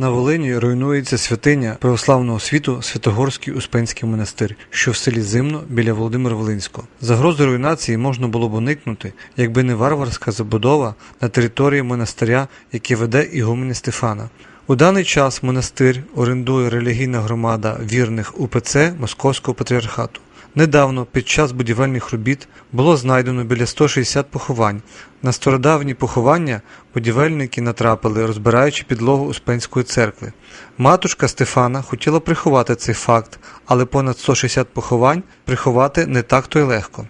На Волині руйнується святиня православного світу Святогорський Успенський монастир, що в селі Зимно біля Володимира Волинського. Загрози руйнації можна було б уникнути, якби не варварська забудова на території монастиря, яке веде ігуменя Стефана. У даний час монастир орендує релігійна громада вірних УПЦ Московського патріархату. Недавно під час будівельних робіт було знайдено біля 160 поховань. На стародавні поховання будівельники натрапили, розбираючи підлогу Успенської церкви. Матушка Стефана хотіла приховати цей факт, але понад 160 поховань приховати не так то й легко.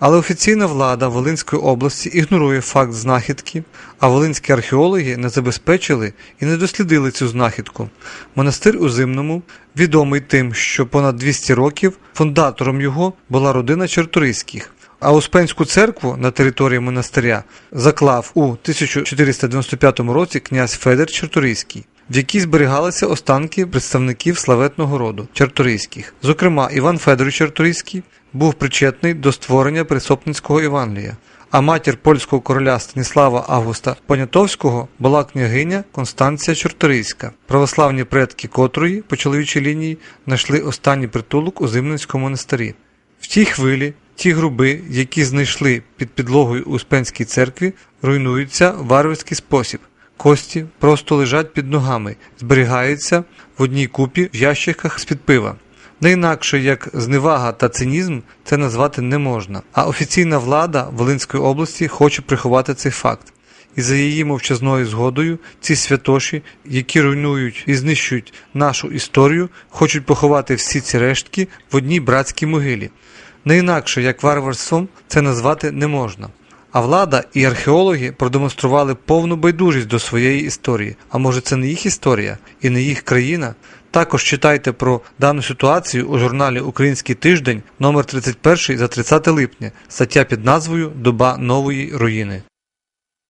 Але офіційна влада Волинської області ігнорує факт знахідки, а волинські археологи не забезпечили і не дослідили цю знахідку. Монастир у Зимному відомий тим, що понад 200 років фундатором його була родина Чорторийських. А Успенську церкву на території монастиря заклав у 1495 році князь Федір Чорторийський, в якій зберігалися останки представників славетного роду Чорторийських. Зокрема, Іван Федорович Чорторийський був причетний до створення Присопницького Євангелія, а матір польського короля Станіслава Августа Понятовського була княгиня Констанція Чорторийська, православні предки котрої по чоловічій лінії знайшли останній притулок у Зимницькому монастирі. В тій хвилі ті груби, які знайшли під підлогою Успенській церкві, руйнуються в варварський спосіб. Кості просто лежать під ногами, зберігаються в одній купі в ящиках з-під пива. Не інакше як зневага та цинізм це назвати не можна. А офіційна влада Волинської області хоче приховати цей факт. І за її мовчазною згодою ці святоші, які руйнують і знищують нашу історію, хочуть поховати всі ці рештки в одній братській могилі. Не інакше як варварством це назвати не можна. А влада і археологи продемонстрували повну байдужість до своєї історії. А може це не їх історія і не їх країна? Також читайте про дану ситуацію у журналі Український тиждень номер 31 за 30 липня, стаття під назвою Доба нової руїни.